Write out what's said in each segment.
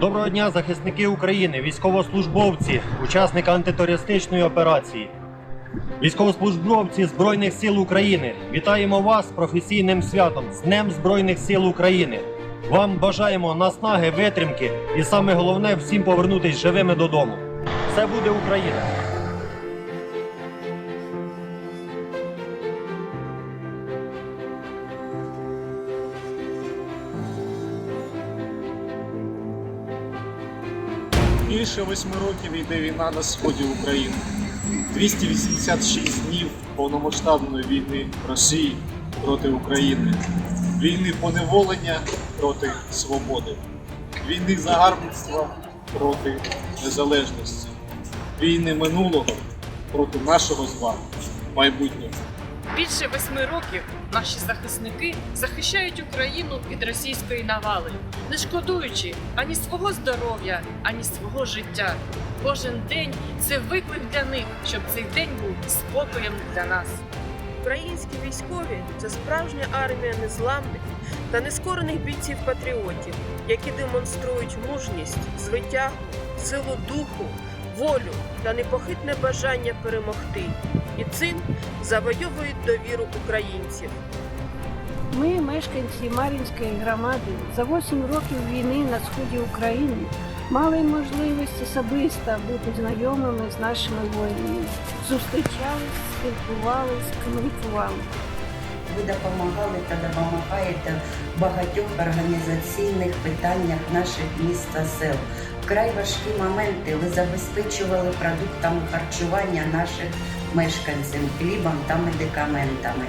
Доброго дня, захисники України, військовослужбовці, учасники антитерористичної операції, військовослужбовці Збройних сил України. Вітаємо вас з професійним святом, з Днем Збройних сил України. Вам бажаємо наснаги, витримки і саме головне всім повернутися живими додому. Все буде Україна! Більше восьми років йде війна на сході України. 286 днів повномасштабної війни Росії проти України, війни поневолення проти свободи, війни загарбництва проти незалежності, війни минулого проти нашого з вами майбутнього. Більше восьми років наші захисники захищають Україну від російської навали, не шкодуючи ані свого здоров'я, ані свого життя. Кожен день це виклик для них, щоб цей день був спокоєм для нас. Українські військові це справжня армія незламних та нескорених бійців-патріотів, які демонструють мужність, звитягу, силу духу, волю та непохитне бажання перемогти, і цим завойовують довіру українців. Ми, мешканці Мар'їнської громади, за 8 років війни на сході України мали можливість особисто бути знайомими з нашими воїнами. Зустрічались, спілкувались, комунікували. Ви допомагали та допомагаєте в багатьох організаційних питаннях наших міст та сел. Вкрай важкі моменти ви забезпечували продуктами харчування наших мешканців хлібом та медикаментами.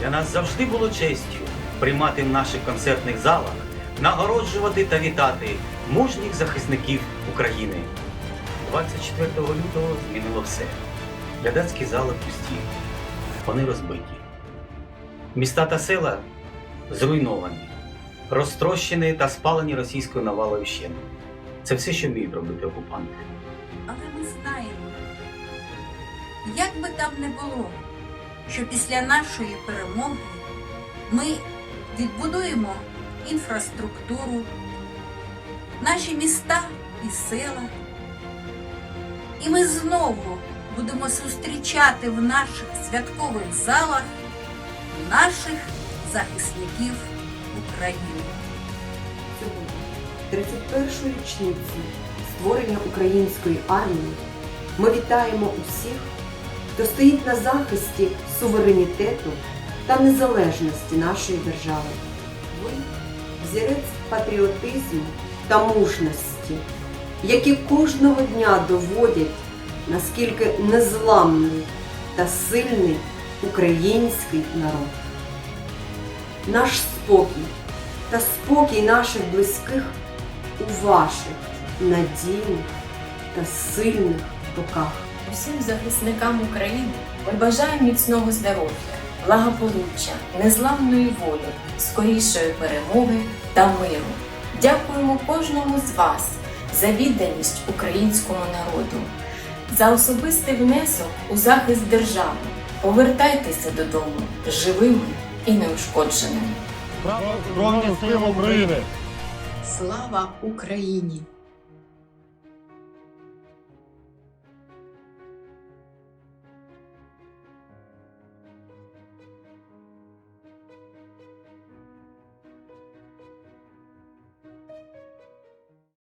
Для нас завжди було честю приймати в наших концертних залах, нагороджувати та вітати мужніх захисників України. 24 лютого змінило все. Глядацькі зали пусті, вони розбиті. Міста та села зруйновані, розтрощені та спалені російською навалою вщент. Це все, що вміють робити окупанти. Але ми знаємо, як би там не було, що після нашої перемоги ми відбудуємо інфраструктуру, наші міста і села, і ми знову будемо зустрічати в наших святкових залах наших захисників України. Сьогодні, 31-ї річниці створення української армії, ми вітаємо усіх, хто стоїть на захисті суверенітету та незалежності нашої держави. Ви взірець патріотизму та мужності, які кожного дня доводять, наскільки незламний та сильний український народ. Наш спокій та спокій наших близьких у ваших надійних та сильних руках. Усім захисникам України ми бажаємо міцного здоров'я, благополуччя, незламної волі, скорішої перемоги та миру. Дякуємо кожному з вас за відданість українському народу, за особистий внесок у захист держави. Повертайтеся додому живими і неушкодженими. Збройні сили Слава Україні!